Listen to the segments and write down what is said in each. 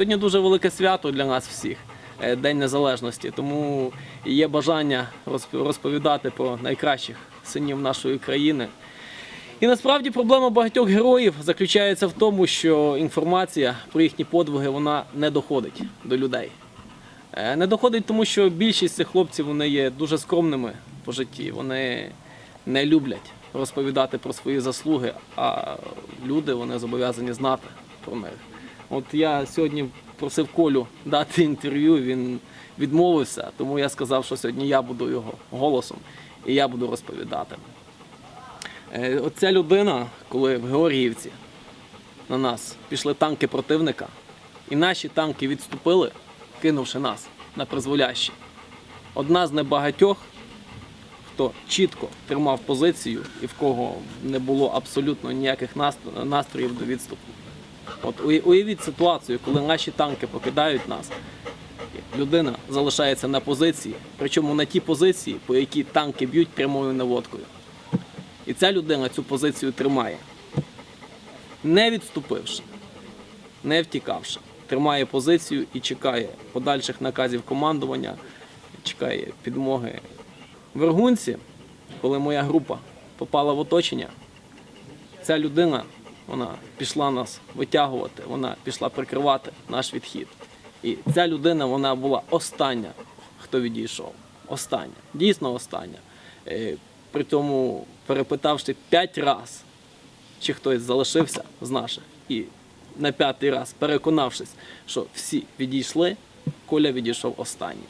Сьогодні дуже велике свято для нас всіх е, День Незалежності. Тому є бажання розповідати про найкращих синів нашої країни. І насправді проблема багатьох героїв заключається в тому, що інформація про їхні подвиги вона не доходить до людей. Е, Не доходить, тому що більшість цих хлопців вони є дуже скромними по житті. Вони не люблять розповідати про свої заслуги, а люди вони зобов'язані знати про них. От я сьогодні просив Колю дати інтерв'ю, він відмовився, тому я сказав, що сьогодні я буду його голосом і я буду розповідати. Е, Оця людина, коли в Георгіївці на нас пішли танки противника, і наші танки відступили, кинувши нас на призволяще. Одна з небагатьох, хто чітко тримав позицію і в кого не було абсолютно ніяких настроїв до відступу. От уявіть ситуацію, коли наші танки покидають нас, людина залишається на позиції, причому на ті позиції, по які танки б'ють прямою наводкою. І ця людина цю позицію тримає, не відступивши, не втікавши, тримає позицію і чекає подальших наказів командування, чекає підмоги. В Іргунці, коли моя група попала в оточення, ця людина вона пішла нас витягувати, вона пішла прикривати наш відхід. І ця людина вона була остання, хто відійшов. Остання, дійсно остання. Е, При тому, перепитавши п'ять разів, чи хтось залишився з наших, і на п'ятий раз, переконавшись, що всі відійшли, Коля відійшов останній.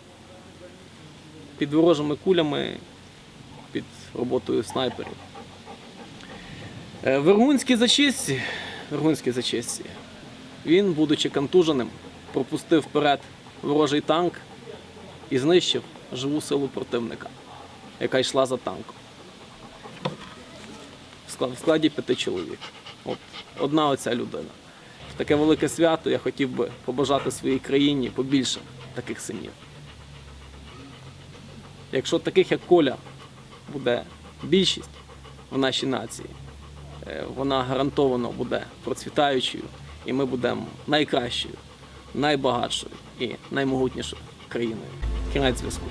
Під ворожими кулями, під роботою снайперів. Е, В Іргунській зачистці, в Іргунській зачистці, він, будучи контуженим, пропустив вперед ворожий танк і знищив живу силу противника, яка йшла за танком. В складі п'яти чоловік. От одна оця людина. В таке велике свято я хотів би побажати своїй країні побільше таких синів. Якщо таких, як Коля, буде більшість в нашій нації, вона гарантовано буде процвітаючою, і ми будемо найкращою, найбагатшою і наймогутнішою країною. Кінець зв'язку.